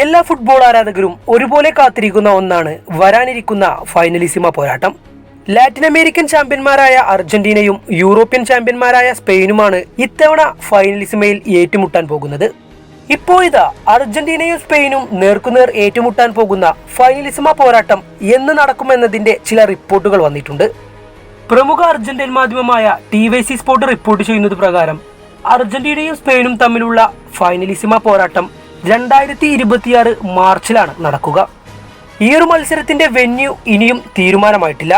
എല്ലാ ഫുട്ബോൾ ആരാധകരും ഒരുപോലെ കാത്തിരിക്കുന്ന ഒന്നാണ് വരാനിരിക്കുന്ന ഫൈനലിസിമ പോരാട്ടം. ലാറ്റിൻ അമേരിക്കൻ ചാമ്പ്യന്മാരായ അർജന്റീനയും യൂറോപ്യൻ ചാമ്പ്യന്മാരായ സ്പെയിനുമാണ് ഇത്തവണ ഫൈനലിസിമയിൽ ഏറ്റുമുട്ടാൻ പോകുന്നത്. ഇപ്പോഴിതാ അർജന്റീനയും സ്പെയിനും നേർക്കുനേർ ഏറ്റുമുട്ടാൻ പോകുന്ന ഫൈനലിസിമ പോരാട്ടം എന്ന് നടക്കുമെന്നതിന്റെ ചില റിപ്പോർട്ടുകൾ വന്നിട്ടുണ്ട്. പ്രമുഖ അർജന്റീൻ മാധ്യമമായ T Y C sport report ചെയ്യുന്നത് പ്രകാരം അർജന്റീനയും സ്പെയിനും തമ്മിലുള്ള ഫൈനലിസിമ പോരാട്ടം രണ്ടായിരത്തി ഇരുപത്തിയാറ് മാർച്ചിലാണ് നടക്കുക. ഈ ഒരു മത്സരത്തിന്റെ വെന്യൂ ഇനിയും തീരുമാനമായിട്ടില്ല.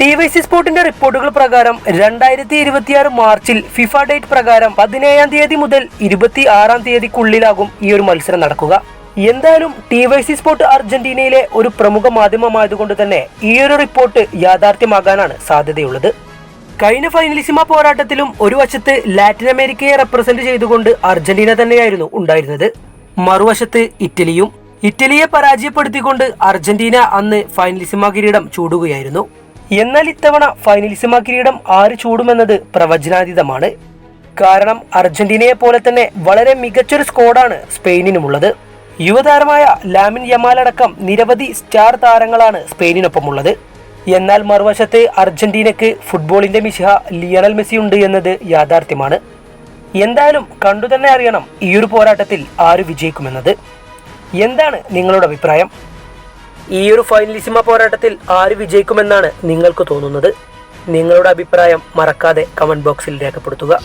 ടി വൈ സി സ്പോർട്ടിന്റെ റിപ്പോർട്ടുകൾ പ്രകാരം രണ്ടായിരത്തി ഇരുപത്തിയാറ് മാർച്ചിൽ ഫിഫ ഡേറ്റ് പ്രകാരം പതിനേഴാം തീയതി മുതൽ ഇരുപത്തി ആറാം തീയതിക്കുള്ളിലാകും ഈ ഒരു മത്സരം നടക്കുക. എന്തായാലും ടി വൈ സി സ്പോർട്ട് അർജന്റീനയിലെ ഒരു പ്രമുഖ മാധ്യമമായതുകൊണ്ട് തന്നെ ഈ ഒരു റിപ്പോർട്ട് യാഥാർത്ഥ്യമാകാനാണ് സാധ്യതയുള്ളത്. കഴിഞ്ഞ ഫൈനലിസിമ പോരാട്ടത്തിലും ഒരു വശത്ത് ലാറ്റിൻ അമേരിക്കയെ റെപ്രസെന്റ് ചെയ്തുകൊണ്ട് അർജന്റീന തന്നെയായിരുന്നു ഉണ്ടായിരുന്നത്. മറുവശത്ത് ഇറ്റലിയും ഇറ്റലിയെ പരാജയപ്പെടുത്തിക്കൊണ്ട് അർജന്റീന അന്ന് ഫൈനലിസിമ കിരീടം ചൂടുകയായിരുന്നു. എന്നാൽ ഇത്തവണ ഫൈനലിസിമ കിരീടം ആര് ചൂടുമെന്നത് പ്രവചനാതീതമാണ്. കാരണം അർജന്റീനയെ പോലെ തന്നെ വളരെ മികച്ചൊരു സ്കോഡാണ് സ്പെയിനിനുമുള്ളത്. യുവതാരമായ ലാമിൻ യമാലടക്കം നിരവധി സ്റ്റാർ താരങ്ങളാണ് സ്പെയിനിനൊപ്പമുള്ളത്. എന്നാൽ മറുവശത്ത് അർജന്റീനയ്ക്ക് ഫുട്ബോളിന്റെ മിശിഹ ലിയണൽ മെസ്സി ഉണ്ട് എന്നത് യാഥാർത്ഥ്യമാണ്. എന്തായാലും കണ്ടു തന്നെ അറിയണം ഈ ഒരു പോരാട്ടത്തിൽ ആര് വിജയിക്കുമെന്നത്. എന്താണ് നിങ്ങളുടെ അഭിപ്രായം? ഈ ഒരു ഫൈനലിസിമ പോരാട്ടത്തിൽ ആര് വിജയിക്കുമെന്നാണ് നിങ്ങൾക്ക് തോന്നുന്നത്? നിങ്ങളുടെ അഭിപ്രായം മറക്കാതെ കമന്റ് ബോക്സിൽ രേഖപ്പെടുത്തുക.